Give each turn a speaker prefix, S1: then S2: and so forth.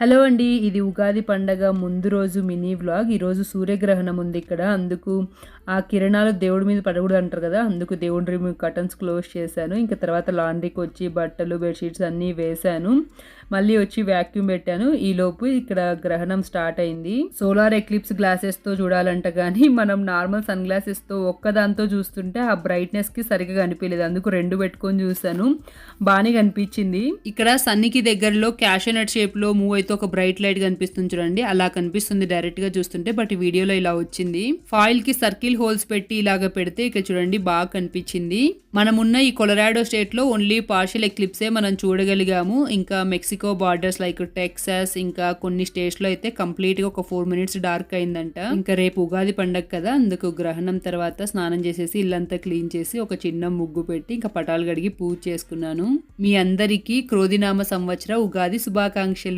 S1: Hello అండి ఇది ఉగాది పండగ ముందు రోజు మినీ వ్లాగ్. ఈరోజు సూర్యగ్రహణం ఉంది ఇక్కడ. అందుకు ఆ కిరణాలు దేవుడి మీద పడకూడదు అంటారు కదా అందుకు దేవుడి రూమ్ కర్టన్స్ క్లోజ్ చేశాను. ఇంకా తర్వాత లాండ్రీకి వచ్చి బట్టలు బెడ్షీట్స్ అన్నీ వేశాను. మళ్ళీ వచ్చి వ్యాక్యూమ్ పెట్టాను. ఈలోపు ఇక్కడ గ్రహణం స్టార్ట్ అయింది. సోలార్ ఎక్లిప్స్ గ్లాసెస్తో చూడాలంట కానీ మనం నార్మల్ సన్ గ్లాసెస్తో ఒక్కదాంతో చూస్తుంటే ఆ బ్రైట్నెస్కి సరిగ్గా కనిపించలేదు. అందుకు రెండు పెట్టుకొని చూశాను. బాగానే కనిపించింది. ఇక్కడ సన్నికి దగ్గరలో క్యాషనట్ షేప్లో మూవ్ అయితే ఒక బ్రైట్ లైట్ కనిపిస్తుంది చూడండి. అలా కనిపిస్తుంది డైరెక్ట్గా చూస్తుంటే బట్ వీడియోలో ఇలా వచ్చింది. ఫాయిల్కి సర్కిల్ హోల్స్ పెట్టి ఇలాగ పెడితే ఇక్కడ చూడండి బాగా కనిపించింది. మనమున్న ఈ కొలరాడో స్టేట్లో ఓన్లీ పార్షియల్ ఎక్లిప్సే మనం చూడగలిగాము. ఇంకా మెక్సికో బార్డర్స్ లైక్ టెక్సాస్ ఇంకా కొన్ని స్టేట్స్లో అయితే కంప్లీట్గా ఒక ఫోర్ మినిట్స్ డార్క్ అయిందంట. ఇంకా రేపు ఉగాది పండగ కదా అందుకు గ్రహణం తర్వాత స్నానం చేసేసి ఇల్లంతా క్లీన్ చేసి ఒక చిన్న ముగ్గు పెట్టి ఇంకా పటాలు గడిగి పూజ చేసుకున్నాను. మీ అందరికీ క్రోధినామ సంవత్సర ఉగాది శుభాకాంక్షలు.